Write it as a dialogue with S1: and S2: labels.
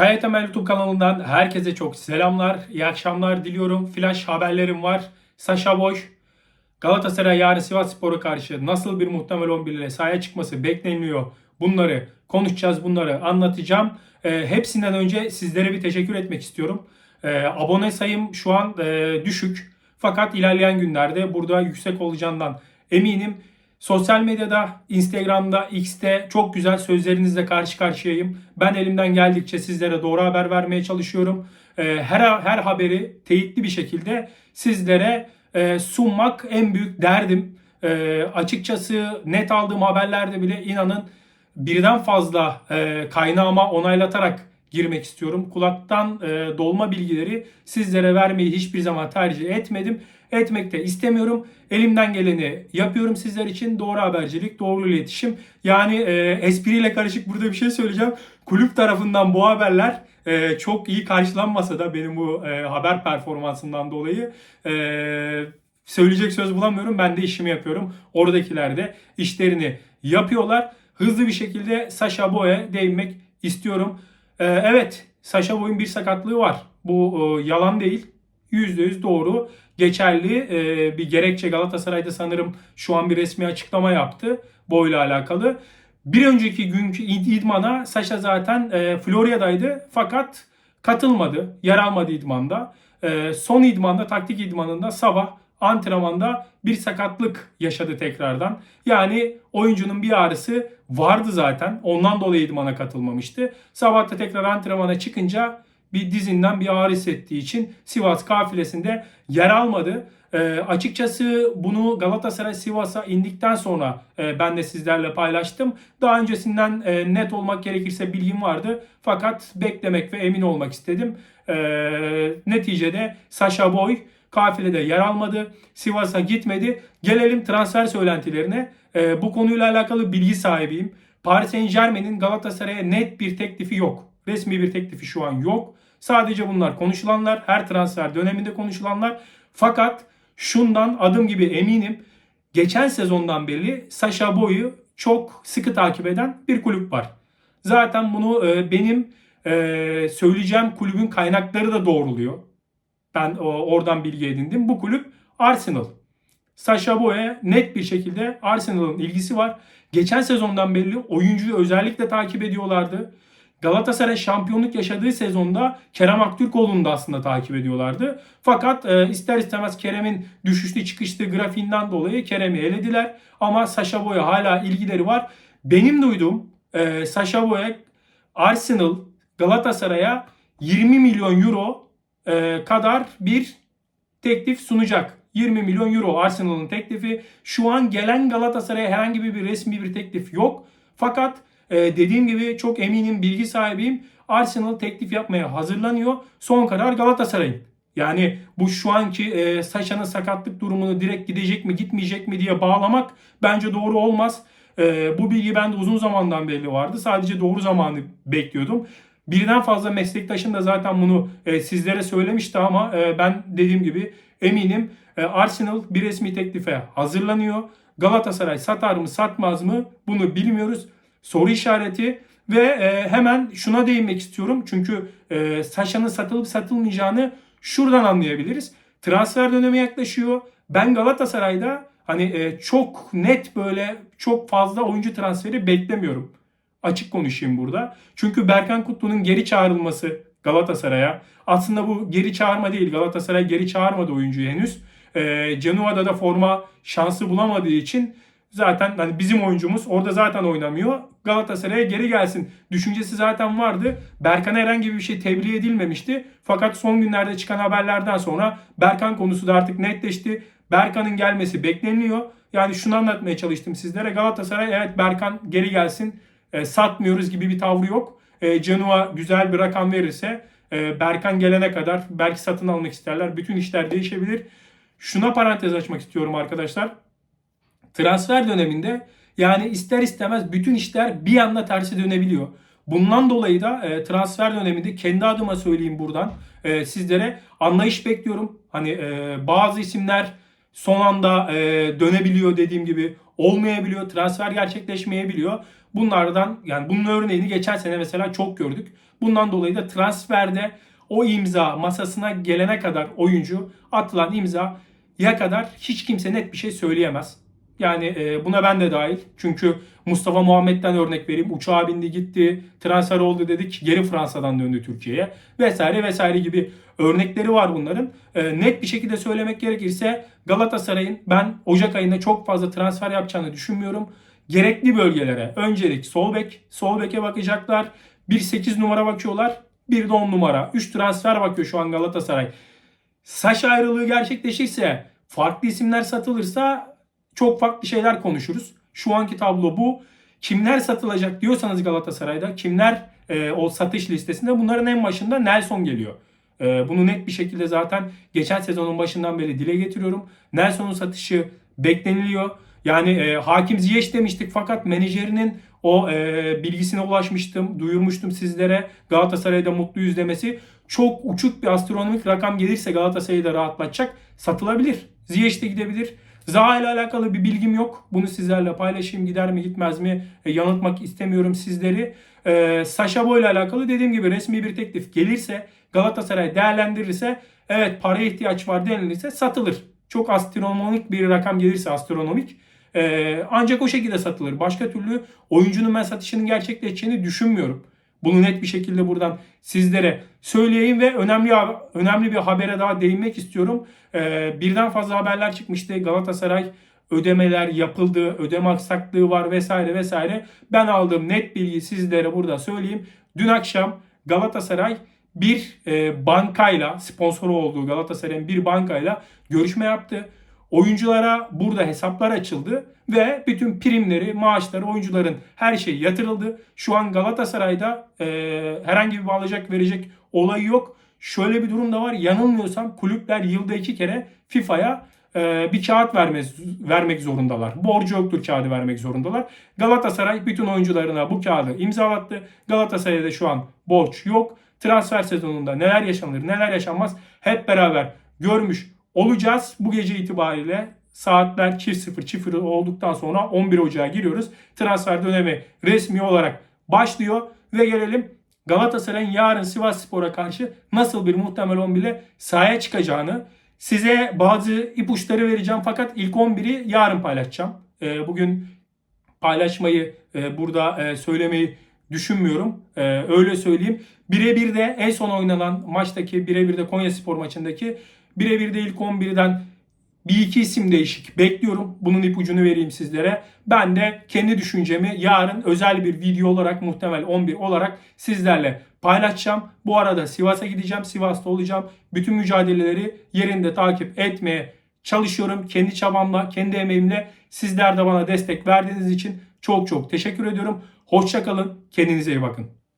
S1: Kaya Temel YouTube kanalından herkese çok selamlar, iyi akşamlar diliyorum. Flash haberlerim var. Sasha Boy, Galatasaray yarın Sivas Spor'a karşı nasıl bir muhtemel 11 ile sahaya çıkması bekleniyor. Bunları konuşacağız, bunları anlatacağım. Ee, hepsinden önce sizlere bir teşekkür etmek istiyorum. Ee, abone sayım şu an e, düşük. Fakat ilerleyen günlerde burada yüksek olacağından eminim. Sosyal medyada, Instagram'da, X'te çok güzel sözlerinizle karşı karşıyayım. Ben elimden geldikçe sizlere doğru haber vermeye çalışıyorum. Ee, Her her haberi teyitli bir şekilde sizlere e, sunmak en büyük derdim. Ee, Açıkçası net aldığım haberlerde bile inanın birden fazla e, kaynağıma onaylatarak girmek istiyorum. Kulaktan e, dolma bilgileri sizlere vermeyi hiçbir zaman tercih etmedim. Etmek de istemiyorum. Elimden geleni yapıyorum sizler için. Doğru habercilik, doğru iletişim. Yani e, espriyle karışık burada bir şey söyleyeceğim. Kulüp tarafından bu haberler e, çok iyi karşılanmasa da benim bu e, haber performansından dolayı e, söyleyecek söz bulamıyorum. Ben de işimi yapıyorum. Oradakiler de işlerini yapıyorlar. Hızlı bir şekilde Sasha Boy'a değinmek istiyorum. Ee, evet Sasha Boy'un bir sakatlığı var. Bu e, yalan değil. %100 doğru. Geçerli e, bir gerekçe Galatasaray'da sanırım şu an bir resmi açıklama yaptı Boy'la alakalı. Bir önceki günkü id- idmana Sasha zaten e, Florya'daydı fakat katılmadı. Yer almadı idmanda. E, son idmanda, taktik idmanında sabah antrenmanda bir sakatlık yaşadı tekrardan. Yani oyuncunun bir ağrısı vardı zaten. Ondan dolayı idmana katılmamıştı. Sabah da tekrar antrenmana çıkınca bir dizinden bir ağrı hissettiği için Sivas kafilesinde yer almadı. E, açıkçası bunu Galatasaray Sivas'a indikten sonra e, ben de sizlerle paylaştım. Daha öncesinden e, net olmak gerekirse bilgim vardı. Fakat beklemek ve emin olmak istedim. E, neticede Sasha Boy kafilede yer almadı. Sivas'a gitmedi. Gelelim transfer söylentilerine. E, bu konuyla alakalı bilgi sahibiyim. Paris Saint Germain'in Galatasaray'a net bir teklifi yok. Resmi bir teklifi şu an yok. Sadece bunlar konuşulanlar. Her transfer döneminde konuşulanlar. Fakat şundan adım gibi eminim. Geçen sezondan beri Sasha Boy'u çok sıkı takip eden bir kulüp var. Zaten bunu e, benim e, söyleyeceğim kulübün kaynakları da doğruluyor. Ben oradan bilgi edindim. Bu kulüp Arsenal. Sasha Boy'a net bir şekilde Arsenal'ın ilgisi var. Geçen sezondan belli oyuncuyu özellikle takip ediyorlardı. Galatasaray şampiyonluk yaşadığı sezonda Kerem Aktürkoğlu'nu da aslında takip ediyorlardı. Fakat e, ister istemez Kerem'in düşüşlü çıkışlı grafiğinden dolayı Kerem'i elediler. Ama Sasha Boy'a hala ilgileri var. Benim duyduğum e, Sasha Boy'a Arsenal Galatasaray'a 20 milyon euro e, kadar bir teklif sunacak. 20 milyon euro Arsenal'ın teklifi. Şu an gelen Galatasaray'a herhangi bir resmi bir teklif yok. Fakat e, dediğim gibi çok eminim bilgi sahibiyim. Arsenal teklif yapmaya hazırlanıyor. Son karar Galatasaray'ın. Yani bu şu anki e, Sasha'nın sakatlık durumunu direkt gidecek mi gitmeyecek mi diye bağlamak bence doğru olmaz. E, bu bilgi bende uzun zamandan belli vardı. Sadece doğru zamanı bekliyordum. Birden fazla meslektaşım da zaten bunu e, sizlere söylemişti ama e, ben dediğim gibi eminim e, Arsenal bir resmi teklife hazırlanıyor. Galatasaray satar mı satmaz mı bunu bilmiyoruz. Soru işareti ve e, hemen şuna değinmek istiyorum. Çünkü e, Sasha'nın satılıp satılmayacağını şuradan anlayabiliriz. Transfer dönemi yaklaşıyor. Ben Galatasaray'da hani e, çok net böyle çok fazla oyuncu transferi beklemiyorum. Açık konuşayım burada. Çünkü Berkan Kutlu'nun geri çağrılması Galatasaray'a aslında bu geri çağırma değil. Galatasaray geri çağırmadı oyuncuyu henüz. E, Genoa'da da forma şansı bulamadığı için zaten hani bizim oyuncumuz orada zaten oynamıyor. Galatasaray'a geri gelsin düşüncesi zaten vardı. Berkan'a herhangi bir şey tebliğ edilmemişti. Fakat son günlerde çıkan haberlerden sonra Berkan konusu da artık netleşti. Berkan'ın gelmesi bekleniyor. Yani şunu anlatmaya çalıştım sizlere. Galatasaray evet Berkan geri gelsin e, satmıyoruz gibi bir tavrı yok. E, Genoa güzel bir rakam verirse e, Berkan gelene kadar belki satın almak isterler. Bütün işler değişebilir. Şuna parantez açmak istiyorum arkadaşlar. Transfer döneminde yani ister istemez bütün işler bir anda tersi dönebiliyor. Bundan dolayı da e, transfer döneminde kendi adıma söyleyeyim buradan e, sizlere anlayış bekliyorum. Hani e, bazı isimler son anda e, dönebiliyor dediğim gibi olmayabiliyor. Transfer gerçekleşmeyebiliyor. Bunlardan yani bunun örneğini geçen sene mesela çok gördük. Bundan dolayı da transferde o imza masasına gelene kadar oyuncu atılan imza ya kadar hiç kimse net bir şey söyleyemez. Yani e, buna ben de dahil. Çünkü Mustafa Muhammed'den örnek vereyim. Uçağa bindi gitti, transfer oldu dedik. Geri Fransa'dan döndü Türkiye'ye. Vesaire vesaire gibi örnekleri var bunların. E, net bir şekilde söylemek gerekirse Galatasaray'ın ben Ocak ayında çok fazla transfer yapacağını düşünmüyorum. Gerekli bölgelere öncelik sol bek, sol beke bakacaklar. Bir 8 numara bakıyorlar. Bir de 10 numara. 3 transfer bakıyor şu an Galatasaray. Saç ayrılığı gerçekleşirse, farklı isimler satılırsa çok farklı şeyler konuşuruz. Şu anki tablo bu. Kimler satılacak diyorsanız Galatasaray'da, kimler e, o satış listesinde bunların en başında Nelson geliyor. E, bunu net bir şekilde zaten geçen sezonun başından beri dile getiriyorum. Nelson'un satışı bekleniliyor. Yani e, Hakim Ziyech demiştik fakat menajerinin o e, bilgisine ulaşmıştım, duyurmuştum sizlere. Galatasaray'da mutluyuz demesi çok uçuk bir astronomik rakam gelirse Galatasaray'ı da rahatlatacak. Satılabilir. Ziyech de gidebilir. Zaha ile alakalı bir bilgim yok. Bunu sizlerle paylaşayım. Gider mi gitmez mi e, yanıltmak istemiyorum sizleri. E, Sasha Boy ile alakalı dediğim gibi resmi bir teklif gelirse Galatasaray değerlendirirse evet paraya ihtiyaç var denilirse satılır. Çok astronomik bir rakam gelirse astronomik. E, ancak o şekilde satılır. Başka türlü oyuncunun ben satışının gerçekleşeceğini düşünmüyorum. Bunu net bir şekilde buradan sizlere söyleyeyim ve önemli önemli bir habere daha değinmek istiyorum. Ee, birden fazla haberler çıkmıştı. Galatasaray ödemeler yapıldı, ödeme aksaklığı var vesaire vesaire. Ben aldığım net bilgiyi sizlere burada söyleyeyim. Dün akşam Galatasaray bir e, bankayla, sponsoru olduğu Galatasaray'ın bir bankayla görüşme yaptı. Oyunculara burada hesaplar açıldı ve bütün primleri, maaşları, oyuncuların her şey yatırıldı. Şu an Galatasaray'da e, herhangi bir bağlayacak verecek olayı yok. Şöyle bir durum da var. Yanılmıyorsam kulüpler yılda iki kere FIFA'ya e, bir kağıt vermek, vermek zorundalar. Borcu yoktur kağıdı vermek zorundalar. Galatasaray bütün oyuncularına bu kağıdı imzalattı. Galatasaray'da şu an borç yok. Transfer sezonunda neler yaşanır neler yaşanmaz hep beraber görmüş olacağız. Bu gece itibariyle saatler çift sıfır çift olduktan sonra 11 Ocağı giriyoruz. Transfer dönemi resmi olarak başlıyor ve gelelim Galatasaray'ın yarın Sivas Spor'a karşı nasıl bir muhtemel 11 ile sahaya çıkacağını size bazı ipuçları vereceğim fakat ilk 11'i yarın paylaşacağım. Ee, bugün paylaşmayı e, burada e, söylemeyi düşünmüyorum. Ee, öyle söyleyeyim. Birebir de en son oynanan maçtaki birebir de Konya Spor maçındaki birebir de ilk 11'den bir iki isim değişik bekliyorum. Bunun ipucunu vereyim sizlere. Ben de kendi düşüncemi yarın özel bir video olarak muhtemel 11 olarak sizlerle paylaşacağım. Bu arada Sivas'a gideceğim. Sivas'ta olacağım. Bütün mücadeleleri yerinde takip etmeye çalışıyorum. Kendi çabamla, kendi emeğimle sizler de bana destek verdiğiniz için çok çok teşekkür ediyorum. Hoşçakalın. Kendinize iyi bakın.